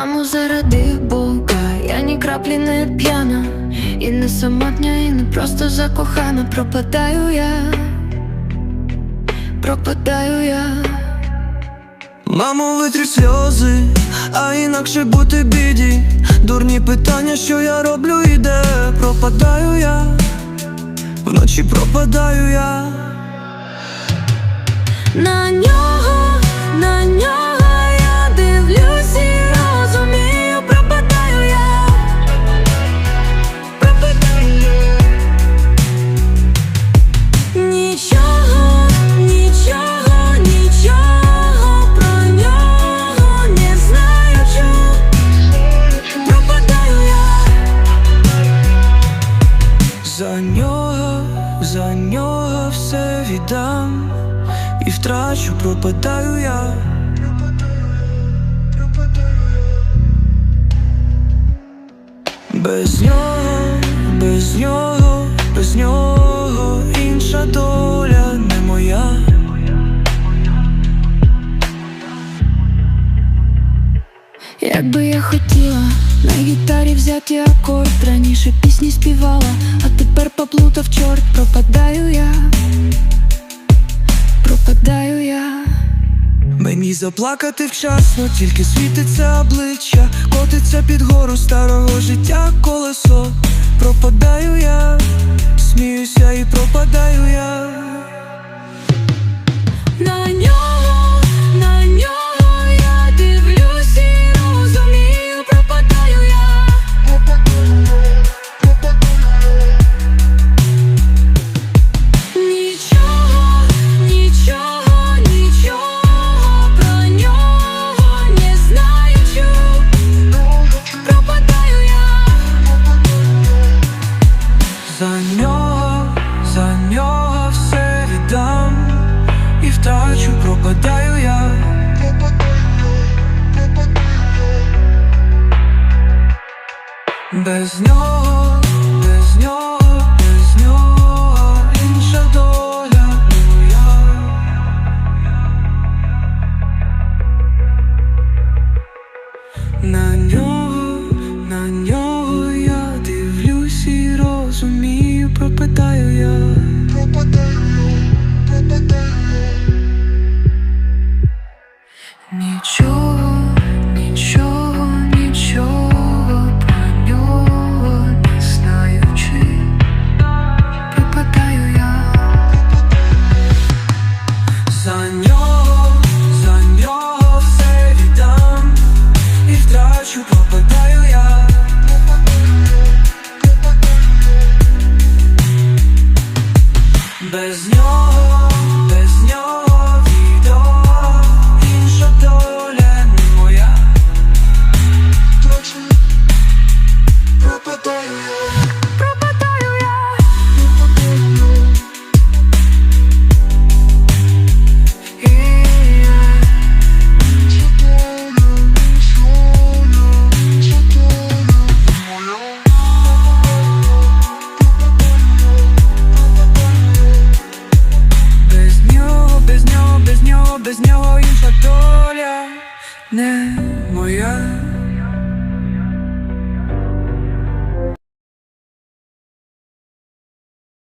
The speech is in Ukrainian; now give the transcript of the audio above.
Мамо, заради Бога, я ні краплі не п'яна, і не самотня, і не просто закохана. Пропадаю я, пропадаю я. Мамо, витрі сльози, а інакше бути біді. Дурні питання, що я роблю і де пропадаю я, вночі пропадаю я. На нього, за нього все віддам і втрачу, пропадаю я. Без нього, без нього, без нього інша доля не моя. Якби я хотіла на гітарі взяти акорд Раніше пісні співала, Мені заплакати вчасно, тільки світиться обличчя, котиться під гору старого життя колесо. Пропадаю я, сміюся і пропадаю За нього, за нього все віддам і втрачу, пропадаю я. Без нього, sky, yeah. 我愿